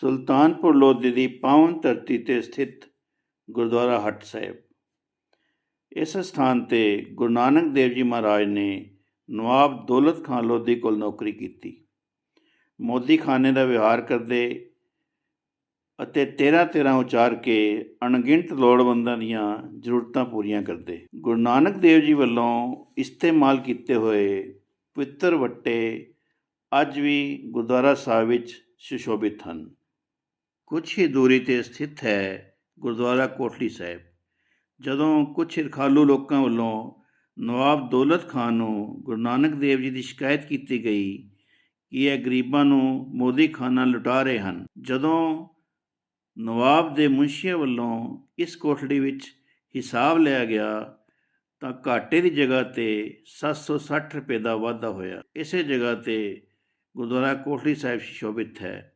ਸੁਲਤਾਨਪੁਰ ਲੋਧੀ ਦੀ ਪਾਵਨ ਧਰਤੀ ਤੇ ਸਥਿਤ ਗੁਰਦੁਆਰਾ ਹੱਟ ਸਾਹਿਬ। ਇਸ ਸਥਾਨ ਤੇ ਗੁਰੂ ਨਾਨਕ ਦੇਵ ਜੀ ਮਹਾਰਾਜ ਨੇ ਨਵਾਬ ਦੌਲਤ ਖਾਨ ਲੋਧੀ ਕੋਲ ਨੌਕਰੀ ਕੀਤੀ। ਮੋਦੀ ਖਾਨੇ ਦਾ ਵਿਹਾਰ ਕਰਦੇ ਅਤੇ ਤੇਰਾ ਤੇਰਾ ਉਚਾਰ ਕੇ ਅਣਗਿਣਤ ਲੋੜਵੰਦਾਂ ਦੀਆਂ ਜ਼ਰੂਰਤਾਂ ਪੂਰੀਆਂ ਕਰਦੇ। ਗੁਰੂ ਨਾਨਕ ਦੇਵ ਜੀ ਵੱਲੋਂ ਇਸਤੇਮਾਲ ਕੀਤੇ ਹੋਏ ਪਵਿੱਤਰ ਵੱਟੇ ਅੱਜ ਵੀ ਗੁਰਦੁਆਰਾ ਸਾਹਿਬ ਵਿੱਚ ਸੁਸ਼ੋਭਿਤ ਹਨ। ਕੁਝ ਹੀ ਦੂਰੀ ਤੇ ਸਥਿਤ ਹੈ ਗੁਰਦੁਆਰਾ ਕੋਟਲੀ ਸਾਹਿਬ। ਜਦੋਂ ਕੁਝ ਰਖਾਲੂ ਲੋਕਾਂ ਵੱਲੋਂ ਨਵਾਬ ਦੌਲਤ ਖਾਨ ਨੂੰ ਗੁਰੂ ਨਾਨਕ ਦੇਵ ਜੀ ਦੀ ਸ਼ਿਕਾਇਤ ਕੀਤੀ ਗਈ ਕਿ ਇਹ ਗਰੀਬਾਂ ਨੂੰ ਮੋਦੀ ਖਾਨਾ ਲੁਟਾ ਰਹੇ ਹਨ, ਜਦੋਂ ਨਵਾਬ ਦੇ ਮੁਨਸ਼ੀਆਂ ਵੱਲੋਂ ਇਸ ਕੋਠੜੀ ਵਿੱਚ ਹਿਸਾਬ ਲਿਆ ਗਿਆ ਤਾਂ ਘਾਟੇ ਦੀ ਜਗ੍ਹਾ ਤੇ 760 ਰੁਪਏ ਦਾ ਵਾਧਾ ਹੋਇਆ। ਇਸੇ ਜਗ੍ਹਾ ਤੇ ਗੁਰਦੁਆਰਾ ਕੋਠੜੀ ਸਾਹਿਬ ਸ਼ੋਭਿਤ ਹੈ।